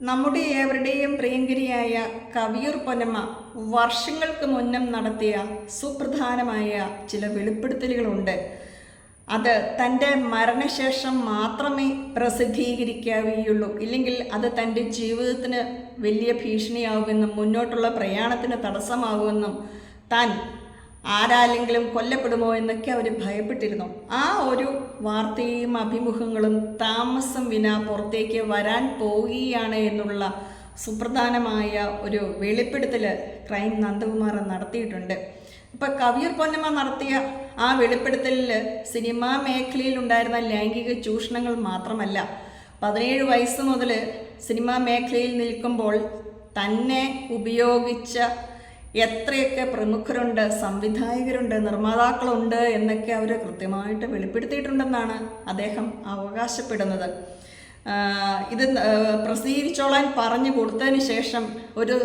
നമ്മുടെ ഏവരുടെയും പ്രിയങ്കരിയായ കവിയൂർ പൊന്നമ്മ വർഷങ്ങൾക്ക് മുന്നം നടത്തിയ സുപ്രധാനമായ ചില വെളിപ്പെടുത്തലുകളുണ്ട്. അത് തന്റെ മരണശേഷം മാത്രമേ പ്രസിദ്ധീകരിക്കാവുകയുള്ളൂ. ഇല്ലെങ്കിൽ അത് തന്റെ ജീവിതത്തിന് വലിയ ഭീഷണിയാകുമെന്നും മുന്നോട്ടുള്ള പ്രയാണത്തിന് തടസ്സമാകുമെന്നും താൻ ആരാലെങ്കിലും കൊല്ലപ്പെടുമോ എന്നൊക്കെ അവർ ഭയപ്പെട്ടിരുന്നു. ആ ഒരു വാർത്തയും അഭിമുഖങ്ങളും താമസം വിന പുറത്തേക്ക് വരാൻ പോവുകയാണ് എന്നുള്ള സുപ്രധാനമായ ഒരു വെളിപ്പെടുത്തൽ ക്രൈം നന്ദകുമാർ നടത്തിയിട്ടുണ്ട്. ഇപ്പം കവിയർ പൊന്നമ്മ നടത്തിയ ആ വെളിപ്പെടുത്തലിൽ സിനിമാ മേഖലയിൽ ഉണ്ടായിരുന്ന ലൈംഗിക ചൂഷണങ്ങൾ മാത്രമല്ല പതിനേഴ് വയസ്സ് മുതൽ സിനിമാ മേഖലയിൽ നിൽക്കുമ്പോൾ തന്നെ ഉപയോഗിച്ച എത്രയൊക്കെ പ്രമുഖരുണ്ട് സംവിധായകരുണ്ട് നിർമ്മാതാക്കളുണ്ട് എന്നൊക്കെ അവർ കൃത്യമായിട്ട് വെളിപ്പെടുത്തിയിട്ടുണ്ടെന്നാണ് അദ്ദേഹം അവകാശപ്പെടുന്നത്. ഇത് പ്രസിദ്ധീകരിച്ചോളാൻ പറഞ്ഞു കൊടുത്തതിന് ശേഷം ഒരു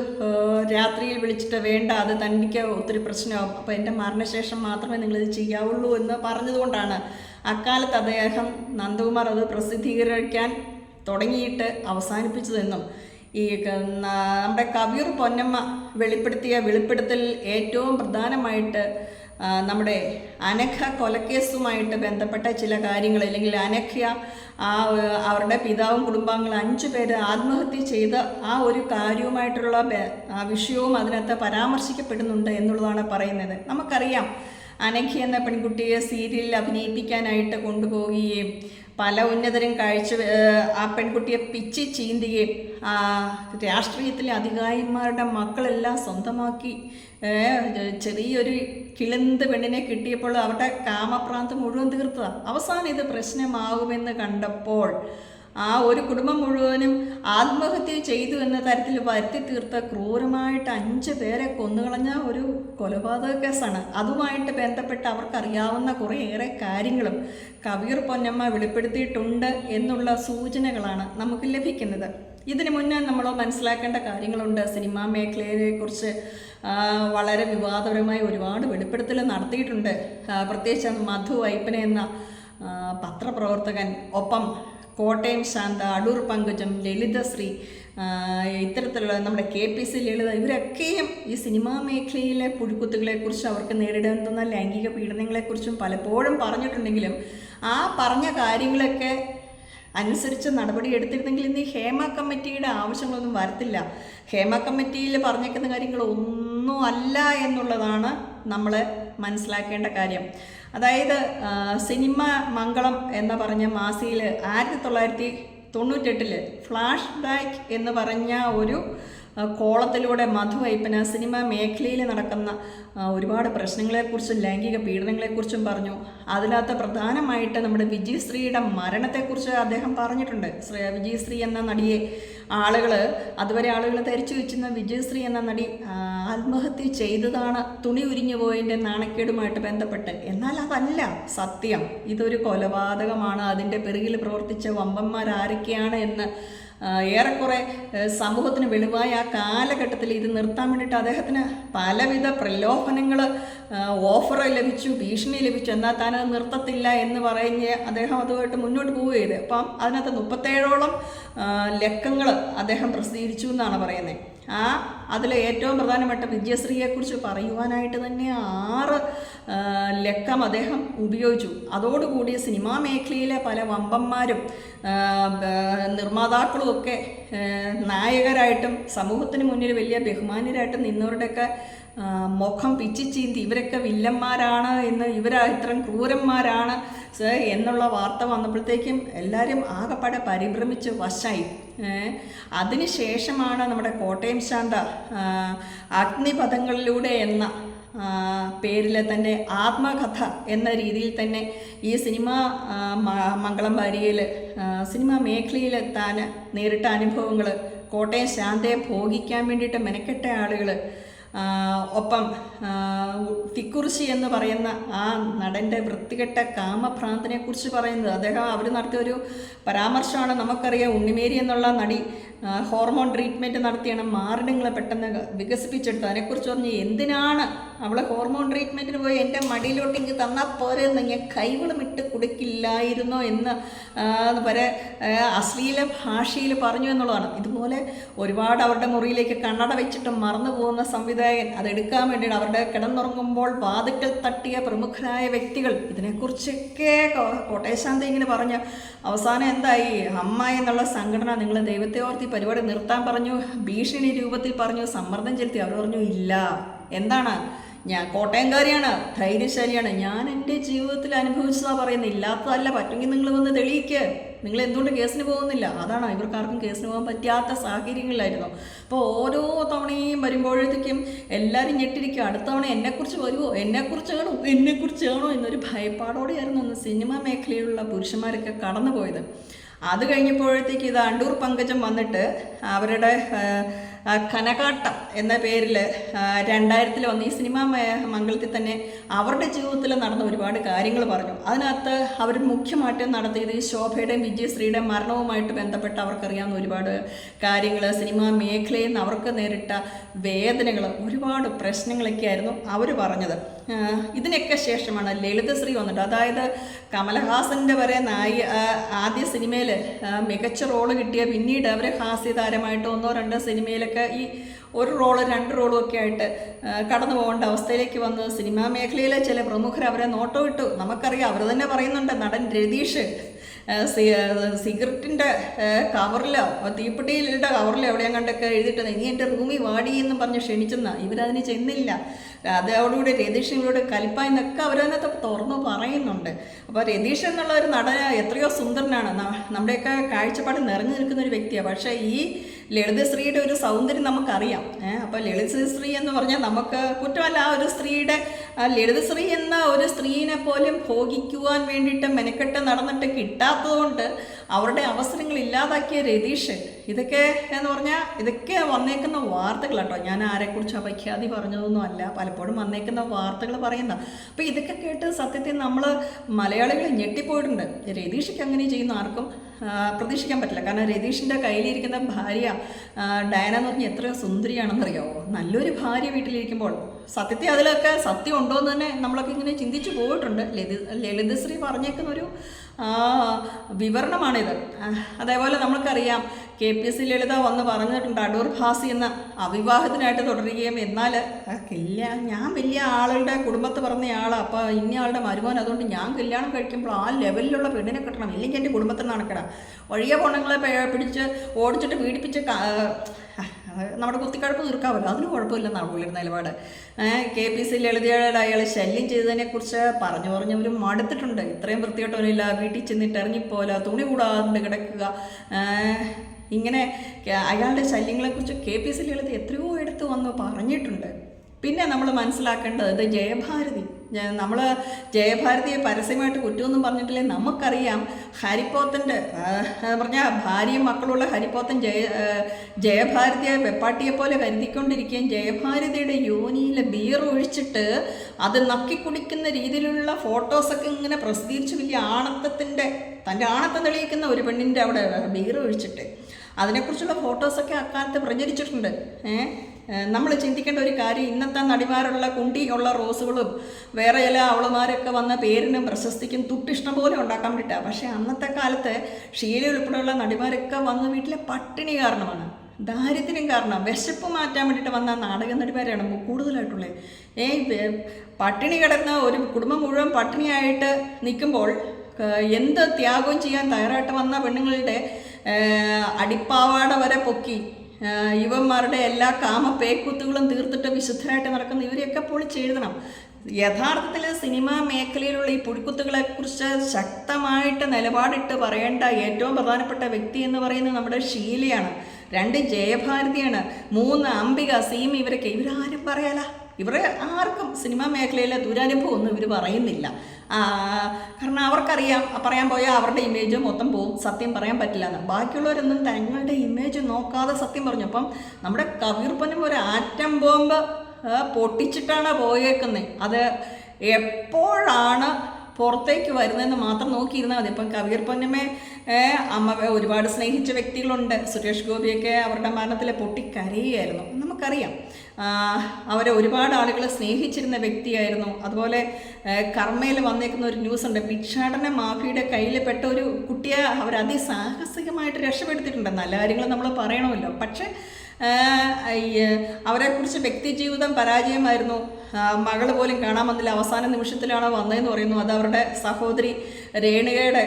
രാത്രിയിൽ വിളിച്ചിട്ട് വേണ്ട അത് തനിക്ക് ഒത്തിരി പ്രശ്നമാകും അപ്പോൾ എന്റെ മരണശേഷം മാത്രമേ നിങ്ങളിത് ചെയ്യാവുള്ളൂ എന്ന് പറഞ്ഞതുകൊണ്ടാണ് അക്കാലത്ത് അദ്ദേഹം നന്ദകുമാർ അത് പ്രസിദ്ധീകരിക്കാൻ തുടങ്ങിയിട്ട് അവസാനിപ്പിച്ചതെന്നും ഈ നമ്മുടെ കവിയൂർ പൊന്നമ്മ വെളിപ്പെടുത്തിയ വെളിപ്പെടുത്തൽ ഏറ്റവും പ്രധാനമായിട്ട് നമ്മുടെ അനഘ കൊലക്കേസുമായിട്ട് ബന്ധപ്പെട്ട ചില കാര്യങ്ങൾ അല്ലെങ്കിൽ അനഘ ആ അവരുടെ പിതാവും കുടുംബാംഗങ്ങളും അഞ്ചു പേര് ആത്മഹത്യ ചെയ്ത ആ ഒരു കാര്യവുമായിട്ടുള്ള വിഷയവും അതിനകത്ത് പരാമർശിക്കപ്പെടുന്നുണ്ട് എന്നുള്ളതാണ് പറയുന്നത്. നമുക്കറിയാം അനഘ എന്ന പെൺകുട്ടിയെ സീരിയലിൽ അഭിനയിപ്പിക്കാനായിട്ട് കൊണ്ടുപോവുകയും പല ഉന്നതരും കാഴ്ച ആ പെൺകുട്ടിയെ പിച്ചി ചീന്തുകയും ആ, രാഷ്ട്രീയത്തിലെ അധികാരിമാരുടെ മക്കളെല്ലാം സ്വന്തമാക്കി ചെറിയൊരു കിളിന്ത് പെണ്ണിനെ കിട്ടിയപ്പോൾ അവരുടെ കാമപ്രാന്ത് മുഴുവൻ തീർത്തതാണ് അവസാനം ഇത് പ്രശ്നമാകുമെന്ന് കണ്ടപ്പോൾ ആ ഒരു കുടുംബം മുഴുവനും ആത്മഹത്യ ചെയ്തു എന്ന തരത്തിൽ വരുത്തി തീർത്ത ക്രൂരമായിട്ട് അഞ്ച് പേരെ കൊന്നുകളഞ്ഞ ഒരു കൊലപാതക കേസാണ്. അതുമായിട്ട് ബന്ധപ്പെട്ട് അവർക്കറിയാവുന്ന കുറേയേറെ കാര്യങ്ങളും കബീർ പൊന്നമ്മ വെളിപ്പെടുത്തിയിട്ടുണ്ട് എന്നുള്ള സൂചനകളാണ് നമുക്ക് ലഭിക്കുന്നത്. ഇതിനു മുന്നേ നമ്മൾ മനസ്സിലാക്കേണ്ട കാര്യങ്ങളുണ്ട്. സിനിമാ മേഖലയെക്കുറിച്ച് വളരെ വിവാദപരമായി ഒരുപാട് വെളിപ്പെടുത്തൽ നടത്തിയിട്ടുണ്ട്. പ്രത്യേകിച്ച് മധു വൈപ്പന എന്ന പത്രപ്രവർത്തകൻ. ഒപ്പം കോട്ടയം ശാന്ത അടൂർ പങ്കജം ലളിതശ്രീ ഇത്തരത്തിലുള്ള നമ്മുടെ കെ പി സി ലളിത ഇവരൊക്കെയും ഈ സിനിമാ മേഖലയിലെ പുഴുക്കുത്തുകളെക്കുറിച്ച് അവർക്ക് നേരിടേണ്ടുന്ന ലൈംഗിക പീഡനങ്ങളെക്കുറിച്ചും പലപ്പോഴും പറഞ്ഞിട്ടുണ്ടെങ്കിലും ആ പറഞ്ഞ കാര്യങ്ങളൊക്കെ അനുസരിച്ച് നടപടി എടുത്തിരുന്നെങ്കിൽ ഇന്ന് ഹേമ കമ്മിറ്റിയുടെ ആവശ്യങ്ങളൊന്നും വരത്തില്ല. ഹേമ കമ്മിറ്റിയിൽ പറഞ്ഞേക്കുന്ന കാര്യങ്ങൾ ഒന്നും അല്ല എന്നുള്ളതാണ് നമ്മൾ മനസ്സിലാക്കേണ്ട കാര്യം. അതായത് സിനിമ മംഗളം എന്ന് പറഞ്ഞ മാസിയിൽ ആയിരത്തി തൊള്ളായിരത്തി തൊണ്ണൂറ്റെട്ടിൽ ഫ്ലാഷ് ബാക്ക് എന്ന് പറഞ്ഞ ഒരു കോളത്തിലൂടെ മധു അയ്പ്പന സിനിമ മേഖലയിൽ നടക്കുന്ന ഒരുപാട് പ്രശ്നങ്ങളെക്കുറിച്ചും ലൈംഗിക പീഡനങ്ങളെക്കുറിച്ചും പറഞ്ഞു. അതിനകത്ത് പ്രധാനമായിട്ട് നമ്മുടെ വിജയശ്രീയുടെ മരണത്തെക്കുറിച്ച് അദ്ദേഹം പറഞ്ഞിട്ടുണ്ട്. ശ്രീ വിജയശ്രീ എന്ന നടിയെ ആളുകൾ അതുവരെ ആളുകൾ ധരിച്ചു വെച്ചിരുന്ന വിജയശ്രീ എന്ന നടി ആത്മഹത്യ ചെയ്തതാണ് തുണി ഉരിഞ്ഞു പോയതിന്റെ നാണക്കേടുമായിട്ട് ബന്ധപ്പെട്ട്. എന്നാൽ അതല്ല സത്യം. ഇതൊരു കൊലപാതകമാണ്. അതിന്റെ പിറകിൽ പ്രവർത്തിച്ച വമ്പന്മാരാരൊക്കെയാണ് എന്ന് ഏറെക്കുറെ സമൂഹത്തിന് വെളിവായ ആ കാലഘട്ടത്തിൽ ഇത് നിർത്താൻ വേണ്ടിയിട്ട് അദ്ദേഹത്തിന് പലവിധ പ്രലോഭനങ്ങൾ ഓഫർ ലഭിച്ചു ഭീഷണി ലഭിച്ചു. എന്നാൽ താനത് നിർത്തത്തില്ല എന്ന് പറഞ്ഞ് അദ്ദേഹം അതുമായിട്ട് മുന്നോട്ട് പോവുകയത് അപ്പം അതിനകത്ത് മുപ്പത്തേഴോളം ലക്കങ്ങൾ അദ്ദേഹം പ്രസിദ്ധീകരിച്ചു എന്നാണ് പറയുന്നത്. ആ അതിൽ ഏറ്റവും പ്രധാനപ്പെട്ട വിജയശ്രീയെക്കുറിച്ച് പറയുവാനായിട്ട് തന്നെ ആറ് ലക്കം അദ്ദേഹം ഉപയോഗിച്ചു. അതോടുകൂടി സിനിമാ മേഖലയിലെ പല വമ്പന്മാരും ആ, ബ- നിർമ്മാതാക്കളും ഒക്കെ ആ, നായകരായിട്ടും സമൂഹത്തിന് മുന്നിൽ വലിയ ബഹുമാനരായിട്ടും നിന്നവരുടെയൊക്കെ മുഖം പിച്ചി ചീന്തി ഇവരൊക്കെ വില്ലന്മാരാണ് എന്ന് ഇവർ ഇത്രയും ക്രൂരന്മാരാണ് എന്നുള്ള വാർത്ത വന്നപ്പോഴത്തേക്കും എല്ലാവരും ആകെപ്പാടെ പരിഭ്രമിച്ച് വശായി. അതിനുശേഷമാണ് നമ്മുടെ കോട്ടയം ശാന്ത അഗ്നിപഥങ്ങളിലൂടെ എന്ന പേരിലെ തന്നെ ആത്മകഥ എന്ന രീതിയിൽ തന്നെ ഈ സിനിമ മംഗളം വാരിയിൽ സിനിമാ മേഖലയിൽ താൻ നേരിട്ട അനുഭവങ്ങൾ കോട്ടയം ശാന്തയെ ഭോഗിക്കാൻ വേണ്ടിയിട്ട് മെനക്കെട്ട ആളുകൾ ഒപ്പം തിക്കുറിശി എന്ന് പറയുന്ന ആ നടന്റെ വൃത്തികെട്ട കാമഭ്രാന്തിനെ കുറിച്ച് പറയുന്നത് അദ്ദേഹം അവർ നടത്തിയ ഒരു പരാമർശമാണ്. നമുക്കറിയാം ഉണ്ണിമേരി എന്നുള്ള നടി ഹോർമോൺ ട്രീറ്റ്മെന്റ് നടത്തിയാണ് മാറിടങ്ങളെ പെട്ടെന്ന് വികസിപ്പിച്ചെടുത്തത്. അതിനെക്കുറിച്ച് പറഞ്ഞ് എന്തിനാണ് അവൾ ഹോർമോൺ ട്രീറ്റ്മെന്റിന് പോയി എന്റെ മടിയിലോട്ട് ഇങ്ങ് തന്നാൽ പോരെ എന്ന് ഞാൻ കൈവളം ഇട്ട് കൊടുക്കില്ലായിരുന്നോ എന്ന് വരെ അശ്ലീല ഭാഷയിൽ പറഞ്ഞു എന്നുള്ളതാണ്. ഇതുപോലെ ഒരുപാട് അവരുടെ മുറിയിലേക്ക് കണ്ണട വെച്ചിട്ട് മറന്നു പോകുന്ന സംവിധായകൻ അതെടുക്കാൻ വേണ്ടിയിട്ട് അവരുടെ കിടന്നുറങ്ങുമ്പോൾ വാതുക്കൽ തട്ടിയ പ്രമുഖരായ വ്യക്തികൾ ഇതിനെക്കുറിച്ചൊക്കെ കോട്ടയശാന്തി ഇങ്ങനെ പറഞ്ഞു. അവസാനം എന്തായി? അമ്മ എന്നുള്ള സംഘടന നിങ്ങൾ ദൈവത്തെ ഓർത്തി പരിപാടി നിർത്താൻ പറഞ്ഞു ഭീഷണി രൂപത്തിൽ പറഞ്ഞു സമ്മർദ്ദം ചെലുത്തി. അവർ പറഞ്ഞു ഇല്ല. എന്താണ്? ഞാൻ കോട്ടയംകാരിയാണ് ധൈര്യശാലിയാണ്. ഞാൻ എന്റെ ജീവിതത്തിൽ അനുഭവിച്ചതാ പറയുന്നത്. ഇല്ലാത്തതല്ല പറ്റുമെങ്കിൽ നിങ്ങൾ വന്ന് തെളിയിക്ക്. നിങ്ങൾ എന്തുകൊണ്ട് കേസിന് പോകുന്നില്ല? അതാണ് ഇവർക്കാർക്കും കേസിന് പോകാൻ പറ്റാത്ത സാഹചര്യങ്ങളിലായിരുന്നു. അപ്പോൾ ഓരോ തവണയും വരുമ്പോഴത്തേക്കും എല്ലാവരും ഞെട്ടിരിക്കും. അടുത്ത തവണ എന്നെക്കുറിച്ച് വരുമോ എന്നെക്കുറിച്ച് കാണോ എന്നെക്കുറിച്ച് കാണോ എന്നൊരു ഭയപ്പാടോടെയായിരുന്നു അന്ന് സിനിമ മേഖലയിലുള്ള പുരുഷന്മാരൊക്കെ കടന്നു പോയത് അത് കഴിഞ്ഞപ്പോഴത്തേക്ക് ഇത് അണ്ടൂർ പങ്കജം വന്നിട്ട് അവരുടെ കനകാട്ടം എന്ന പേരിൽ രണ്ടായിരത്തിൽ വന്ന ഈ സിനിമ മംഗളത്തിൽ തന്നെ അവരുടെ ജീവിതത്തിൽ നടന്ന ഒരുപാട് കാര്യങ്ങൾ പറഞ്ഞു. അതിനകത്ത് അവർ മുഖ്യമായിട്ടും നടത്തിയത് ഈ ശോഭയുടെയും വിജയശ്രീയുടെയും മരണവുമായിട്ട് ബന്ധപ്പെട്ട് അവർക്കറിയാവുന്ന ഒരുപാട് കാര്യങ്ങൾ സിനിമാ മേഖലയിൽ നിന്ന് അവർക്ക് നേരിട്ട വേദനകൾ ഒരുപാട് പ്രശ്നങ്ങളൊക്കെ ആയിരുന്നു അവർ പറഞ്ഞത്. ഇതിനൊക്കെ ശേഷമാണ് ലളിതശ്രീ വന്നിട്ട്. അതായത് കമലഹാസന്റെ വരെ നായി ആദ്യ സിനിമയിൽ മികച്ച റോൾ കിട്ടിയ പിന്നീട് അവർ ഹാസ്യതാരമായിട്ട് ഒന്നോ രണ്ടോ സിനിമയിലൊക്കെ ഈ ഒരു റോൾ രണ്ട് റോളും ഒക്കെ ആയിട്ട് കടന്നു പോകേണ്ട അവസ്ഥയിലേക്ക് വന്ന് സിനിമാ മേഖലയിലെ ചില പ്രമുഖർ അവരെ നോട്ടോ ഇട്ടു. നമുക്കറിയാം അവർ തന്നെ പറയുന്നുണ്ട് നടൻ രതീഷ്. സിഗരറ്റിന്റെ കവറിലോ തീപ്പെട്ടിയിലിട്ട കവറിലോ എവിടെയും കണ്ടൊക്കെ എഴുതിയിട്ട് ഇനി എന്റെ റൂമിൽ വാടി എന്ന് പറഞ്ഞ് ക്ഷണിച്ചെന്ന. ഇവരതിന് ചെന്നില്ല. അതോടുകൂടി രതീഷിനോട് കലിപ്പ എന്നൊക്കെ അവരതിനകത്ത് തുറന്നു പറയുന്നുണ്ട്. അപ്പോൾ രതീഷ് എന്നുള്ള ഒരു നടന എത്രയോ സുന്ദരനാണ്. നമ്മുടെയൊക്കെ കാഴ്ചപ്പാട് നിറഞ്ഞു നിൽക്കുന്ന ഒരു വ്യക്തിയാണ് പക്ഷേ ഈ ലളിതശ്രീയുടെ ഒരു സൗന്ദര്യം നമുക്കറിയാം. അപ്പോൾ ലളിതശ്രീ എന്ന് പറഞ്ഞാൽ നമുക്ക് കുറ്റമല്ല ആ ഒരു സ്ത്രീയുടെ ലളിതശ്രീ എന്ന ഒരു സ്ത്രീനെ പോലും ഭോഗിക്കുവാൻ വേണ്ടിയിട്ട് മെനക്കെട്ട് നടന്നിട്ട് കിട്ടാത്തതുകൊണ്ട് അവരുടെ അവസരങ്ങൾ ഇല്ലാതാക്കിയ രതീഷ് ഇതൊക്കെ എന്ന് പറഞ്ഞാൽ ഇതൊക്കെ വന്നേക്കുന്ന വാർത്തകൾ കേട്ടോ ഞാൻ ആരെക്കുറിച്ച് അപഖ്യാതി പറഞ്ഞതൊന്നും അല്ല. പലപ്പോഴും വന്നേക്കുന്ന വാർത്തകൾ പറയുന്ന. അപ്പോൾ ഇതൊക്കെ കേട്ട് സത്യത്തിൽ നമ്മൾ മലയാളികൾ ഞെട്ടിപ്പോയിട്ടുണ്ട്. രതീഷയ്ക്ക് അങ്ങനെ ചെയ്യുന്ന ആർക്കും പ്രതീക്ഷിക്കാൻ പറ്റില്ല. കാരണം രതീഷിന്റെ കയ്യിലിരിക്കുന്ന ഭാര്യ ഡയന എന്ന് പറഞ്ഞാൽ എത്ര സുന്ദരിയാണെന്നറിയാമോ നല്ലൊരു ഭാര്യ വീട്ടിലിരിക്കുമ്പോൾ സത്യത്തെ അതിലൊക്കെ സത്യം ഉണ്ടോ എന്ന് തന്നെ നമ്മളൊക്കെ ഇങ്ങനെ ചിന്തിച്ചു പോയിട്ടുണ്ട്. ലളിത ലളിതശ്രീ പറഞ്ഞേക്കുന്ന ഒരു വിവരണമാണിത്. അതേപോലെ നമ്മൾക്കറിയാം K P S C Lalitha വന്ന് പറഞ്ഞിട്ടുണ്ട് അടൂർ ഭാസി എന്ന അവിവാഹത്തിനായിട്ട് തുടരുകയും. എന്നാൽ കല്യാണം കല്യാ ഞാൻ വലിയ ആളുടെ കുടുംബത്ത് പറഞ്ഞ ആളാണ് അപ്പോൾ ഇന്ന ആളുടെ മരുമോൻ അതുകൊണ്ട് ഞാൻ കല്യാണം കഴിക്കുമ്പോൾ ആ ലെവലിലുള്ള പെണ്ണിനെ കിട്ടണം. ഇല്ലെങ്കിൽ എന്റെ കുടുംബത്തിൽ നടക്കണം വഴിയ പൊണ്ണങ്ങളെ പേ- പിടിച്ച് ഓടിച്ചിട്ട് പീഡിപ്പിച്ച് നമ്മുടെ കുത്തിക്കഴപ്പ് തീർക്കാമല്ലോ. അതിന് കുഴപ്പമില്ലെന്നാണ് പുള്ളിയുടെ നിലപാട്. കെ പി സി ലളിതയുടെ അയാൾ ശല്യം ചെയ്തതിനെക്കുറിച്ച് പറഞ്ഞു പറഞ്ഞവരും മടുത്തിട്ടുണ്ട്. ഇത്രയും വൃത്തികെട്ടവനില്ല വീട്ടിൽ ചെന്നിട്ട് ഇറങ്ങിപ്പോല തുണി കൂടാണ്ട് കിടക്കുക. ഇങ്ങനെ അയാളുടെ ശല്യങ്ങളെക്കുറിച്ച് കെ പി സി ലളിത എത്രയോ എടുത്ത് വന്ന് പറഞ്ഞിട്ടുണ്ട്. പിന്നെ നമ്മൾ മനസ്സിലാക്കേണ്ടത് ജയഭാരതി നമ്മൾ ജയഭാരതിയെ പരസ്യമായിട്ട് കുറ്റമൊന്നും പറഞ്ഞിട്ടില്ലേ? നമുക്കറിയാം ഹരിപ്പോത്തന്റെ പറഞ്ഞാൽ ഭാര്യയും മക്കളുള്ള ഹരിപ്പോത്തൻ ജയ ജയഭാരതിയെ വെപ്പാട്ടിയെ പോലെ കരുതിക്കൊണ്ടിരിക്കുകയും ജയഭാരതിയുടെ യോനിയിലെ ബിയർ ഒഴിച്ചിട്ട് അത് നക്കി കുടിക്കുന്ന രീതിയിലുള്ള ഫോട്ടോസൊക്കെ ഇങ്ങനെ പ്രസിദ്ധീകരിച്ച് വലിയ ആണത്തത്തിന്റെ തന്റെ ആണത്തം തെളിയിക്കുന്ന ഒരു പെണ്ണിന്റെ അവിടെ ബിയർ ഒഴിച്ചിട്ട് അതിനെക്കുറിച്ചുള്ള ഫോട്ടോസൊക്കെ അക്കാലത്ത് പ്രചരിച്ചിട്ടുണ്ട്. ഏഹ് നമ്മൾ ചിന്തിക്കേണ്ട ഒരു കാര്യം ഇന്നത്തെ നടിമാരുള്ള കുണ്ടി ഉള്ള റോസുകളും വേറെ ചില അവളുമാരൊക്കെ വന്ന പേരിനും പ്രശസ്തിക്കും തുട്ടിഷ്ടം പോലെ ഉണ്ടാക്കാൻ പറ്റില്ല പക്ഷേ അന്നത്തെ കാലത്ത് ഷീല ഉൾപ്പെടെയുള്ള നടിമാരൊക്കെ വന്ന വീട്ടിലെ പട്ടിണി കാരണമാണ്. ദാരിദ്ര്യം കാരണം വിശപ്പ് മാറ്റാൻ വേണ്ടിയിട്ട് വന്ന നാടക നടിമാരാണ് കൂടുതലായിട്ടുള്ളത് ഏ പട്ടിണി കിടന്ന ഒരു കുടുംബം മുഴുവൻ പട്ടിണിയായിട്ട് നിൽക്കുമ്പോൾ എന്ത് ത്യാഗവും ചെയ്യാൻ തയ്യാറായിട്ട് വന്ന പെണ്ണുങ്ങളുടെ അടിപ്പാവാട വരെ പൊക്കി ഏഹ് ഇവന്മാരുടെ എല്ലാ കാമപ്പേക്കുത്തുകളും തീർത്തിട്ട് വിശുദ്ധരായിട്ട് നടക്കുന്ന ഇവരെയൊക്കെ പൊളിച്ചെഴുതണം യഥാർത്ഥത്തിൽ സിനിമാ മേഖലയിലുള്ള ഈ പുഴുക്കുത്തുകളെ കുറിച്ച് ശക്തമായിട്ട് നിലപാടിട്ട് പറയേണ്ട ഏറ്റവും പ്രധാനപ്പെട്ട വ്യക്തി എന്ന് പറയുന്നത് നമ്മുടെ ഷീലയാണ്. രണ്ട് ജയഭാരതിയാണ്. മൂന്ന് അംബിക സീമ ഇവരൊക്കെ. ഇവരാരും പറയാല. ഇവരെ ആർക്കും സിനിമാ മേഖലയിലെ ദുരനുഭവം ഒന്നും ഇവർ പറയുന്നില്ല. കാരണം അവർക്കറിയാം പറയാൻ പോയാൽ അവരുടെ ഇമേജ് മൊത്തം പോകും സത്യം പറയാൻ പറ്റില്ല എന്ന് ബാക്കിയുള്ളവരൊന്നും തങ്ങളുടെ ഇമേജ് നോക്കാതെ സത്യം പറഞ്ഞു. അപ്പം നമ്മുടെ കവിർപ്പനും ഒരു ആറ്റം ബോംബ് പൊട്ടിച്ചിട്ടാണ് പോയേക്കുന്നത് അത് എപ്പോഴാണ് പുറത്തേക്ക് വരുന്നതെന്ന് മാത്രം നോക്കിയിരുന്നാൽ മതി. ഇപ്പം കവിയർ പൊന്നമ്മ അമ്മ ഒരുപാട് സ്നേഹിച്ച വ്യക്തികളുണ്ട്. സുരേഷ് ഗോപിയൊക്കെ അവരുടെ മരണത്തിൽ പൊട്ടിക്കരയുകയായിരുന്നു. നമുക്കറിയാം. അവരെ ഒരുപാട് ആളുകൾ സ്നേഹിച്ചിരുന്ന വ്യക്തിയായിരുന്നു. അതുപോലെ കർമ്മയിൽ വന്നേക്കുന്ന ഒരു ന്യൂസ് ഉണ്ട് ഭിക്ഷാടന മാഫിയുടെ കയ്യിൽ പെട്ട ഒരു കുട്ടിയെ അവർ അതിസാഹസികമായിട്ട് രക്ഷപ്പെടുത്തിയിട്ടുണ്ട്. നല്ല കാര്യങ്ങൾ നമ്മൾ പറയണമല്ലോ. പക്ഷേ അവരെക്കുറിച്ച് വ്യക്തി ജീവിതം പരാജയമായിരുന്നു മകൾ പോലും കാണാൻ വന്നില്ല. അവസാന നിമിഷത്തിലാണ് വന്നതെന്ന് പറയുന്നു. അത് അവരുടെ സഹോദരി രേണുകയുടെ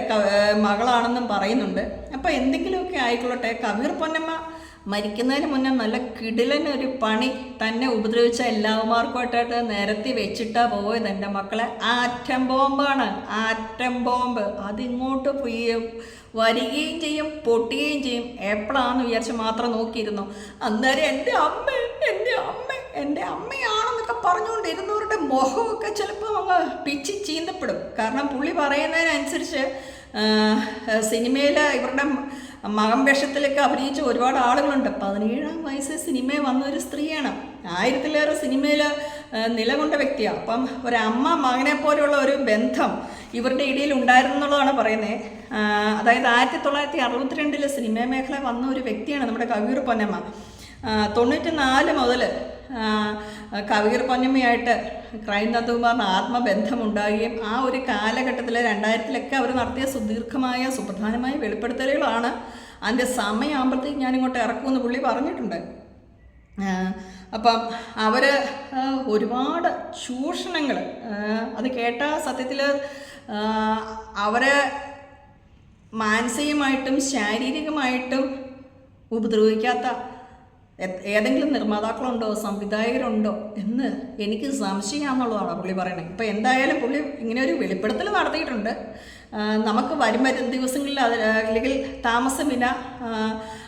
മകളാണെന്നും പറയുന്നുണ്ട്. അപ്പോൾ എന്തെങ്കിലുമൊക്കെ ആയിക്കൊള്ളട്ടെ. കബീർ പൊന്നമ്മ മരിക്കുന്നതിന് മുന്നേ നല്ല കിടിലൻ ഒരു പണി തന്നെ ഉപദ്രവിച്ച എല്ലാവന്മാർക്കുമായിട്ടായിട്ട് നിരത്തി വെച്ചിട്ടാ പോയത് എന്റെ മക്കളെ. ആറ്റം ബോംബാണ് ആറ്റം ബോംബ്. അതിങ്ങോട്ട് പോയി വരികയും ചെയ്യും പൊട്ടുകയും ചെയ്യും. എപ്പോഴാന്ന് വിചാരിച്ച് മാത്രം നോക്കിയിരുന്നു. അന്നേരം എന്റെ അമ്മ എന്റെ അമ്മ എന്റെ അമ്മയാണെന്നൊക്കെ പറഞ്ഞുകൊണ്ടിരുന്നവരുടെ മുഖമൊക്കെ ചിലപ്പോൾ അങ്ങ് പിച്ചി ചീന്തപ്പെടും. കാരണം പുള്ളി പറയുന്നതിനനുസരിച്ച് സിനിമയിൽ ഇവരുടെ മകം വേഷത്തിലൊക്കെ അഭിനയിച്ച ഒരുപാട് ആളുകളുണ്ട്. പതിനേഴാം വയസ്സിൽ സിനിമയിൽ വന്ന ഒരു സ്ത്രീയാണ്. ആയിരത്തിലേറെ സിനിമയിൽ നിലകൊണ്ട വ്യക്തിയാണ് അപ്പം ഒരമ്മ മകനെ പോലെയുള്ള ഒരു ബന്ധം ഇവരുടെ ഇടയിൽ ഉണ്ടായിരുന്നു എന്നുള്ളതാണ് പറയുന്നത് അതായത് ആയിരത്തി തൊള്ളായിരത്തി അറുപത്തിരണ്ടിൽ സിനിമാ മേഖല വന്ന ഒരു വ്യക്തിയാണ് നമ്മുടെ കവിയൂർ പൊന്നമ്മ. തൊണ്ണൂറ്റി നാല് മുതൽ കവിയർ പൊന്നമ്മയായിട്ട് ക്രൈം നന്ദകുമാറിന് ആത്മബന്ധമുണ്ടാകുകയും ആ ഒരു കാലഘട്ടത്തിൽ രണ്ടായിരത്തിലൊക്കെ അവർ നടത്തിയ സുദീർഘമായ സുപ്രധാനമായ വെളിപ്പെടുത്തലുകളാണ്. അതിന്റെ സമയമാകുമ്പോഴത്തേക്ക് ഞാനിങ്ങോട്ട് ഇറക്കുമെന്ന് പുള്ളി പറഞ്ഞിട്ടുണ്ട്. അപ്പം അവർ ഒരുപാട് ചൂഷണങ്ങൾ അത് കേട്ട സത്യത്തിൽ അവരെ മാനസികമായിട്ടും ശാരീരികമായിട്ടും ഉപദ്രവിക്കാത്ത ഏതെങ്കിലും നിർമ്മാതാക്കളുണ്ടോ സംവിധായകരുണ്ടോ എന്ന് എനിക്ക് സംശയമാണെന്നുള്ളതാണ് പുള്ളി പറയുന്നത്. ഇപ്പം എന്തായാലും പുള്ളി ഇങ്ങനെ ഒരു വെളിപ്പെടുത്തൽ നടത്തിയിട്ടുണ്ട്. നമുക്ക് വരും വരും ദിവസങ്ങളിൽ അത് അല്ലെങ്കിൽ താമസമില്ല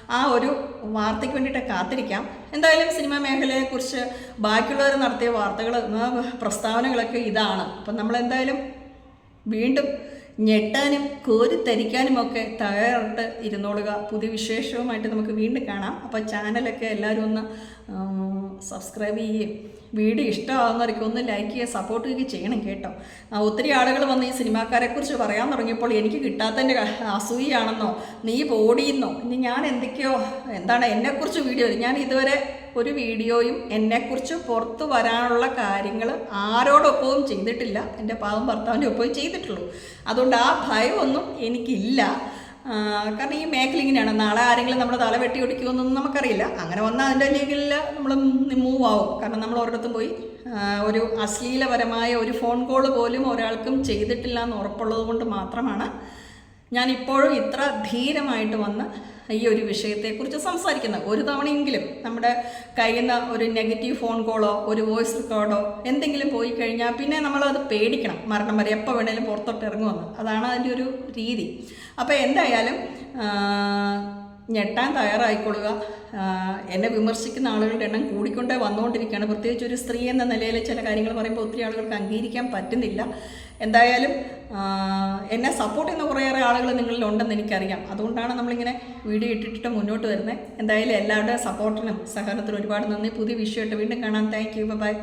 ആ, ഒരു വാർത്തയ്ക്ക് വേണ്ടിയിട്ട് കാത്തിരിക്കാം. എന്തായാലും സിനിമാ മേഖലയെക്കുറിച്ച് ബാക്കിയുള്ളവർ നടത്തിയ വാർത്തകൾ പ്രസ്താവനകളൊക്കെ ഇതാണ്. അപ്പം നമ്മൾ എന്തായാലും വീണ്ടും ഞെട്ടാനും കോരിത്തരിക്കാനും ഒക്കെ തയ്യാറായിട്ട് ഇരുന്നോളുക. പുതിയ വിശേഷവുമായിട്ട് നമുക്ക് വീണ്ടും കാണാം. അപ്പോൾ ചാനലൊക്കെ എല്ലാവരും ഒന്ന് സബ്സ്ക്രൈബ് ചെയ്യുകയും വീഡിയോ ഇഷ്ടമാകുന്നവർക്ക് ഒന്ന് ലൈക്ക് ചെയ്യുക സപ്പോർട്ട് ചെയ്യുകയും ചെയ്യണം കേട്ടോ. ഒത്തിരി ആളുകൾ വന്ന് ഈ സിനിമാക്കാരെക്കുറിച്ച് പറയാൻ തുടങ്ങിയപ്പോൾ എനിക്ക് കിട്ടാത്തതിന്റെ അസൂയാണെന്നോ നീ പോടിയെന്നോ ഇനി ഞാൻ എന്തൊക്കെയോ എന്താണ് എന്നെക്കുറിച്ച് വീഡിയോ ഞാൻ ഇതുവരെ ഒരു വീഡിയോയും എന്നെക്കുറിച്ച് പുറത്ത് വരാനുള്ള കാര്യങ്ങൾ ആരോടൊപ്പവും ചെയ്തിട്ടില്ല. എന്റെ പാവം ഭർത്താവിന്റെ ഒപ്പവും ചെയ്തിട്ടുള്ളൂ. അതുകൊണ്ട് ആ ഭയമൊന്നും എനിക്കില്ല. കാരണം ഈ മേഖല ഇങ്ങനെയാണ്. നാളെ ആരെങ്കിലും നമ്മുടെ തല വെട്ടി ഒടിക്കുമെന്നൊന്നും നമുക്കറിയില്ല. അങ്ങനെ വന്നാൽ അതിന്റെ ലീഗിൽ നമ്മൾ മൂവ് ആവും. കാരണം നമ്മൾ ഒരിടത്തും പോയി ഒരു അശ്ലീലപരമായ ഒരു ഫോൺ കോൾ പോലും ഒരാൾക്കും ചെയ്തിട്ടില്ല എന്ന് ഉറപ്പുള്ളത് കൊണ്ട് മാത്രമാണ് ഞാൻ ഇപ്പോഴും ഇത്ര ധീരമായിട്ട് വന്ന് ഈ ഒരു വിഷയത്തെക്കുറിച്ച് സംസാരിക്കുന്നത് ഒരു തവണയെങ്കിലും നമ്മുടെ കയ്യിൽ നിന്ന് ഒരു നെഗറ്റീവ് ഫോൺ കോളോ ഒരു വോയിസ് റെക്കോർഡോ എന്തെങ്കിലും പോയി കഴിഞ്ഞാൽ പിന്നെ നമ്മളത് പേടിക്കണം. മരണം വരെ എപ്പോൾ വേണേലും പുറത്തോട്ട് ഇറങ്ങുമെന്ന്. അതാണ് അതിന്റെ ഒരു രീതി. അപ്പോൾ എന്തായാലും ഞെട്ടാൻ തയ്യാറായിക്കൊള്ളുക. എന്നെ വിമർശിക്കുന്ന ആളുകളുടെ എണ്ണം കൂടിക്കൊണ്ടേ വന്നുകൊണ്ടിരിക്കുകയാണ്. പ്രത്യേകിച്ച് ഒരു സ്ത്രീ എന്ന നിലയിൽ ചില കാര്യങ്ങൾ പറയുമ്പോൾ ഒത്തിരി ആളുകൾക്ക് അംഗീകരിക്കാൻ പറ്റുന്നില്ല. എന്തായാലും എന്നെ സപ്പോർട്ട് ചെയ്യുന്ന കുറേയേറെ ആളുകൾ നിങ്ങളിൽ ഉണ്ടെന്ന് എനിക്കറിയാം. അതുകൊണ്ടാണ് നമ്മളിങ്ങനെ വീഡിയോ ഇട്ടിട്ട് മുന്നോട്ട് വരുന്നത്. എന്തായാലും എല്ലാവരുടെ സപ്പോർട്ടിനും സഹകരണത്തിനും ഒരുപാട് നന്ദി. പുതിയ വിഷയമായിട്ട് വീണ്ടും കാണാം. Thank you by